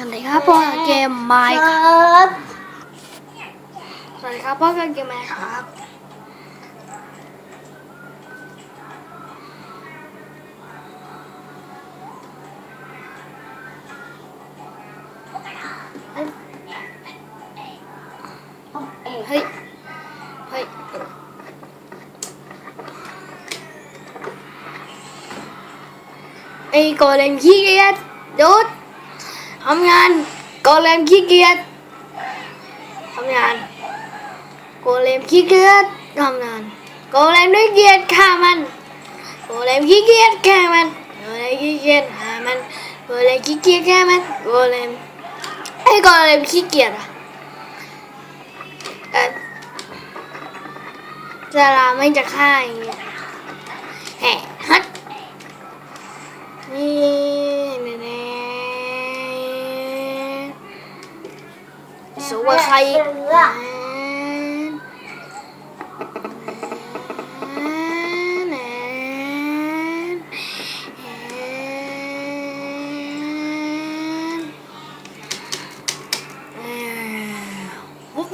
สวัสดีครับพ่อกับเกมไมค์คครับรับสวัสดีครับพ่อกับเกมไมค์ครับ เฮ้ย เฮ้ยไอ้โกเลมขี้เกียจหยุด ทำงานโกเลมขี้เกียจทำงานโกเลมขี้เกียจทำงานโกเลมด้วยเกียจฆ่ามันโกเลมขี้เกียจฆ่ามันโกเลมขี้เกียจฆ่ามันโกเลมขี้เกียจฆ่ามันโกเลมไอ้โกเลมขี้เกียจอะเอ่จะลาไม่จะฆ่าอย่างเงี้ยแหะฮัดนี่ สูว่าใคร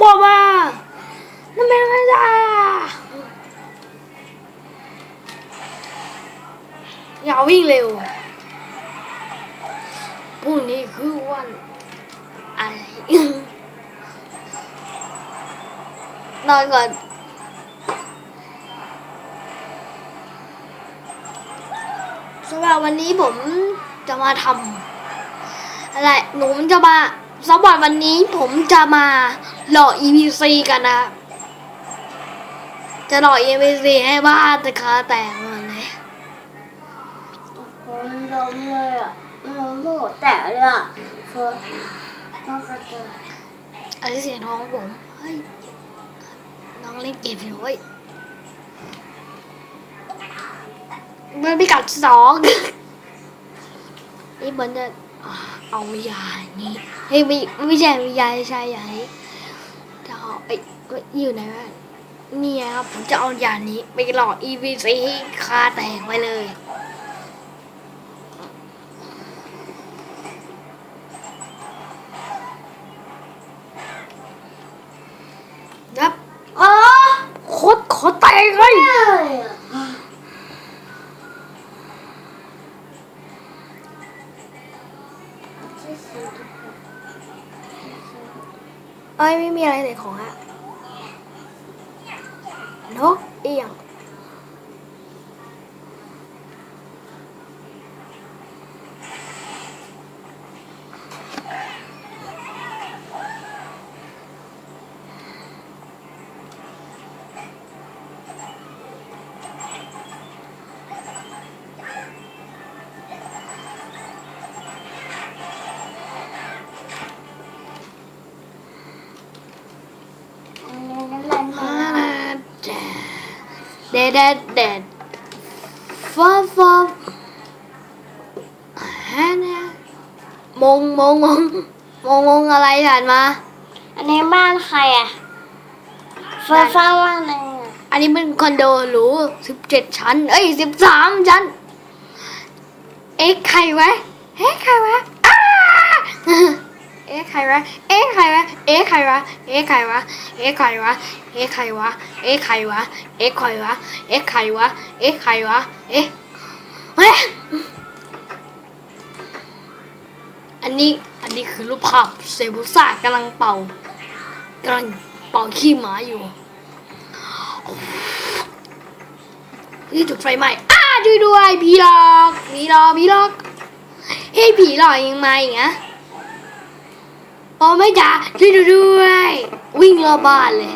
บอกว่านั่นเป็นอะไรจ้าอย่าวิ่งเร็วพรุ่งนี้คือวันอะไร นอนก่อน สำหรับวันนี้ผมจะมาทำอะไร หนูจะมาสำหรับวันนี้ผมจะมาหลอก EPC กันนะครับจะหลอก EPC ให้บ้านตะคาแตกหมดเลยผมล้มเลยอะล้มหัวแตกเลยอะเฟิร์สต้องกระเจิงอันนี้เสียงน้องผมเฮ้ยน้ องเล่นเกมอยู่เว้ยมันพิกัดสองนี่มันจะเอาวิญญาณนี้เฮ้ยไม่ไม่ใช่วิญญาณใช่ใหญ่จะเอาไอ้อยู่ไหนวะนี่ครับผมจะเอาวิญญาณนี้ไปหลอกอีวีซีคาแตกไปเลย เอ้ยไม่มีอะไรเลยของอะนกเอียง เดดเดดเดดฟอฟอฮะเนี่ยมงมงมงมงมงอะไรผ่านมา อันนี้บ้านใครอะเฟิร์สสร้างบ้านอะไรอะอันนี้เป็นคอนโดหรูสิบเจ็ดชั้น เอ้ยสิบสามชั้น เอ๊ะใครวะเอ๊ะใครวะอ้า เอ๊ะใครวะ เอ๊ะใครวะ เอ๊ะใครวะ เอ๊ะใครวะ เอ๊ะใครวะ เอ๊ะใครวะ เอ๊ะใครวะ เอ๊ะใครวะ เอ๊ะใครวะ เอ๊ะใครวะ เอ๊ะเฮ้อันนี้ อันนี้คือรูปภาพเซบุซ่ากำลังเป่ากำลังเป่าขี้หมาอยู่นี่จุดไฟไหม้อ้าช่วยด้วยผีหลอกผีหลอกผีหลอกเฮ้ยผีหลอกยังมาอีกนะ โอ้ไม่จ๋าช่วยด้วย วิ่งรอบบ้านเลย